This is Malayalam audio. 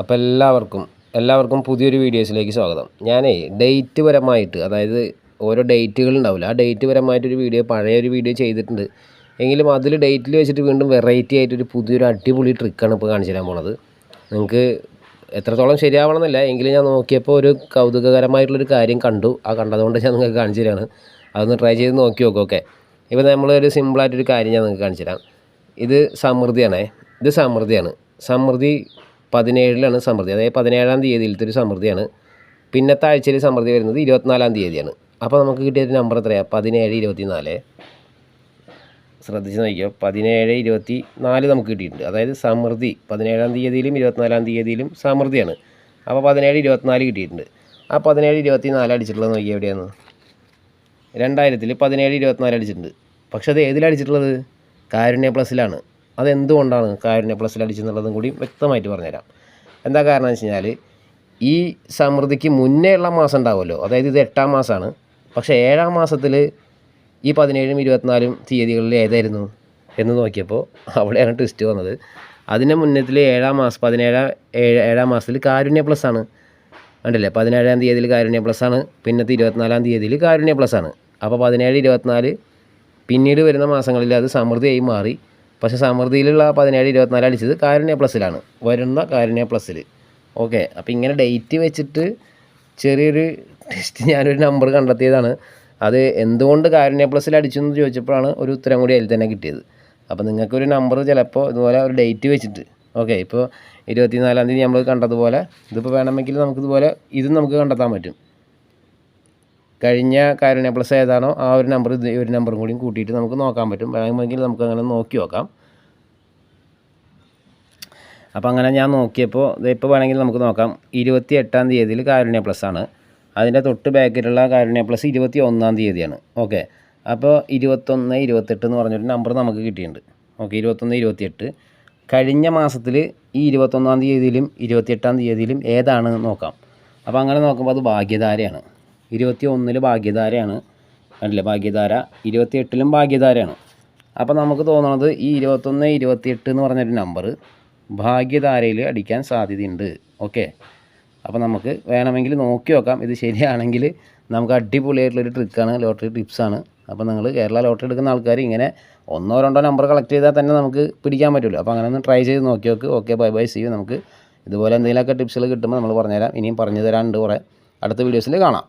അപ്പോൾ എല്ലാവർക്കും എല്ലാവർക്കും പുതിയൊരു വീഡിയോസിലേക്ക് സ്വാഗതം. ഞാനേ ഡേറ്റ് പരമായിട്ട് അതായത് ഓരോ ഡേറ്റുകൾ ഉണ്ടാവില്ല. ആ ഡേറ്റ് പരമായിട്ടൊരു വീഡിയോ പഴയ ഒരു വീഡിയോ ചെയ്തിട്ടുണ്ട്. എങ്കിലും അതിൽ ഡേറ്റിൽ വെച്ചിട്ട് വീണ്ടും വെറൈറ്റി ആയിട്ടൊരു പുതിയൊരു അടിപൊളി ട്രിക്കാണ് ഇപ്പോൾ കാണിച്ചു തരാൻ പോണത്. നിങ്ങൾക്ക് എത്രത്തോളം ശരിയാവണമെന്നില്ല. എങ്കിലും ഞാൻ നോക്കിയപ്പോൾ ഒരു കൗതുകകരമായിട്ടുള്ളൊരു കാര്യം കണ്ടു. ആ കണ്ടതുകൊണ്ട് ഞാൻ നിങ്ങൾക്ക് കാണിച്ചു തരാണ് അതൊന്ന് ട്രൈ ചെയ്ത് നോക്കി നോക്കും ഓക്കെ ഇപ്പോൾ നമ്മളൊരു സിമ്പിളായിട്ടൊരു കാര്യം ഞാൻ നിങ്ങൾക്ക് കാണിച്ചു തരാം ഇത് സമൃദ്ധിയാണേ. ഇത് സമൃദ്ധിയാണ്. സമൃദ്ധി പതിനേഴിലാണ് സമൃദ്ധി അതായത് പതിനേഴാം തീയതിയിലത്തെ ഒരു സമൃദ്ധിയാണ് പിന്നത്തെ ആഴ്ചയിൽ സമൃദ്ധി വരുന്നത് ഇരുപത്തിനാലാം തീയതിയാണ്. അപ്പോൾ നമുക്ക് കിട്ടിയൊരു നമ്പർ എത്രയാണ് പതിനേഴ് ഇരുപത്തി നാല് ശ്രദ്ധിച്ച് നോക്കിയോ പതിനേഴ് ഇരുപത്തി നാല് നമുക്ക് കിട്ടിയിട്ടുണ്ട്. അതായത് സമൃദ്ധി പതിനേഴാം തീയതിയിലും ഇരുപത്തിനാലാം തീയതിയിലും സമൃദ്ധിയാണ് അപ്പോൾ പതിനേഴ് ഇരുപത്തിനാല് കിട്ടിയിട്ടുണ്ട്. ആ പതിനേഴ് ഇരുപത്തി നാല് അടിച്ചിട്ടുള്ളത് നോക്കിയാൽ എവിടെയാണ് രണ്ടായിരത്തിൽ പതിനേഴ് ഇരുപത്തിനാല് അടിച്ചിട്ടുണ്ട്. പക്ഷേ അത് ഏതിലടിച്ചിട്ടുള്ളത് കാരുണ്യ പ്ലസ്സിലാണ് അതെന്തുകൊണ്ടാണ് കാരുണ്യ പ്ലസ്സിൽ അടിച്ചെന്നുള്ളതും കൂടി വ്യക്തമായിട്ട് പറഞ്ഞുതരാം. എന്താ കാരണം എന്ന് വെച്ച് കഴിഞ്ഞാൽ ഈ സമൃദ്ധിക്ക് മുന്നേ ഉള്ള മാസം ഉണ്ടാവുമല്ലോ. അതായത് ഇത് എട്ടാം മാസമാണ്. പക്ഷേ ഏഴാം മാസത്തിൽ ഈ പതിനേഴും ഇരുപത്തിനാലും തീയതികളിൽ ഏതായിരുന്നു എന്ന് നോക്കിയപ്പോൾ അവിടെയാണ് ട്വിസ്റ്റ് വന്നത്. അതിന്റെ മുന്നത്തിൽ ഏഴാം മാസം പതിനേഴാം ഏഴ് ഏഴാം മാസത്തിൽ കാരുണ്യ പ്ലസ് ആണ്. ഉണ്ടല്ലേ പതിനേഴാം തീയതിയിൽ കാരുണ്യ പ്ലസ് ആണ്. പിന്നത്തെ ഇരുപത്തിനാലാം തീയതിയിൽ കാരുണ്യ പ്ലസ് ആണ്. അപ്പോൾ പതിനേഴ് ഇരുപത്തിനാല് പിന്നീട് വരുന്ന മാസങ്ങളിൽ അത് സമൃദ്ധിയായി മാറി. പക്ഷേ സമൃദ്ധിയിലുള്ള പതിനേഴ് ഇരുപത്തിനാല് അടിച്ചത് കാരുണ്യ പ്ലസ്സിലാണ്. വരുന്ന കാരുണ്യ പ്ലസ്സിൽ ഓക്കെ. അപ്പോൾ ഇങ്ങനെ ഡേറ്റ് വെച്ചിട്ട് ചെറിയൊരു ടെസ്റ്റ് ഞാനൊരു നമ്പർ കണ്ടെത്തിയതാണ്. അത് എന്തുകൊണ്ട് കാരുണ്യ പ്ലസ്സിൽ അടിച്ചു എന്ന് ചോദിച്ചപ്പോഴാണ് ഒരു ഉത്തരം കൂടി അതിൽ തന്നെ കിട്ടിയത്. അപ്പോൾ നിങ്ങൾക്കൊരു നമ്പർ ചിലപ്പോൾ ഇതുപോലെ ഒരു ഡേറ്റ് വെച്ചിട്ട്. ഓക്കെ. ഇപ്പോൾ ഇരുപത്തിനാലാം തീയതി നമ്മൾ കണ്ടതുപോലെ ഇതിപ്പോൾ വേണമെങ്കിൽ നമുക്കിതുപോലെ ഇതും നമുക്ക് കണ്ടെത്താൻ പറ്റും. കഴിഞ്ഞ കാരുണ്യ പ്ലസ് ഏതാണോ ആ ഒരു നമ്പർ ഇത് ഒരു നമ്പറും കൂടിയും കൂട്ടിയിട്ട് നമുക്ക് നോക്കാൻ പറ്റും. വേണമെങ്കിൽ നമുക്ക് അങ്ങനെ നോക്കി നോക്കാം. അപ്പോൾ അങ്ങനെ ഞാൻ നോക്കിയപ്പോൾ ഇപ്പോൾ വേണമെങ്കിൽ നമുക്ക് നോക്കാം. ഇരുപത്തി എട്ടാം തീയതിയിൽ കാരുണ്യ പ്ലസ് ആണ്. അതിന്റെ തൊട്ട് ബാക്കിലുള്ള കാരുണ്യ പ്ലസ് ഇരുപത്തി ഒന്നാം തീയതിയാണ്. ഓക്കെ. അപ്പോൾ ഇരുപത്തൊന്ന് ഇരുപത്തെട്ട് എന്ന് പറഞ്ഞൊരു നമ്പർ നമുക്ക് കിട്ടിയിട്ടുണ്ട്. ഓക്കെ ഇരുപത്തൊന്ന് ഇരുപത്തിയെട്ട്. കഴിഞ്ഞ മാസത്തിൽ ഈ ഇരുപത്തൊന്നാം തീയതിയിലും ഇരുപത്തിയെട്ടാം തീയതിയിലും ഏതാണ് നോക്കാം. അപ്പോൾ അങ്ങനെ നോക്കുമ്പോൾ അത് ഭാഗ്യധാരയാണ്. ഇരുപത്തി ഒന്നിൽ ഭാഗ്യധാരയാണ്. അല്ലേ ഭാഗ്യധാര. ഇരുപത്തിയെട്ടിലും ഭാഗ്യധാരയാണ്. അപ്പോൾ നമുക്ക് തോന്നുന്നത് ഈ ഇരുപത്തൊന്ന് ഇരുപത്തിയെട്ട് എന്ന് പറഞ്ഞൊരു നമ്പർ ഭാഗ്യധാരയിൽ അടിക്കാൻ സാധ്യതയുണ്ട്. ഓക്കെ അപ്പോൾ നമുക്ക് വേണമെങ്കിൽ നോക്കി നോക്കാം. ഇത് ശരിയാണെങ്കിൽ നമുക്ക് അടിപൊളിയായിട്ടുള്ളൊരു ട്രിക്കാണ് ലോട്ടറി ടിപ്സാണ് അപ്പോൾ നിങ്ങൾ കേരള ലോട്ടറി എടുക്കുന്ന ആൾക്കാർ ഇങ്ങനെ ഒന്നോ രണ്ടോ നമ്പർ കളക്ട് ചെയ്താൽ തന്നെ നമുക്ക് പിടിക്കാൻ പറ്റുമല്ലോ അപ്പോൾ അങ്ങനെ ഒന്ന് ട്രൈ ചെയ്ത് നോക്കി നോക്ക്. ഓക്കെ ബൈ ബൈ സി നമുക്ക് ഇതുപോലെ എന്തെങ്കിലുമൊക്കെ ടിപ്സുകൾ കിട്ടുമ്പോൾ നമ്മൾ പറഞ്ഞുതരാം. ഇനിയും പറഞ്ഞു തരാനുണ്ട് കുറേ. അടുത്ത വീഡിയോസിൽ കാണാം.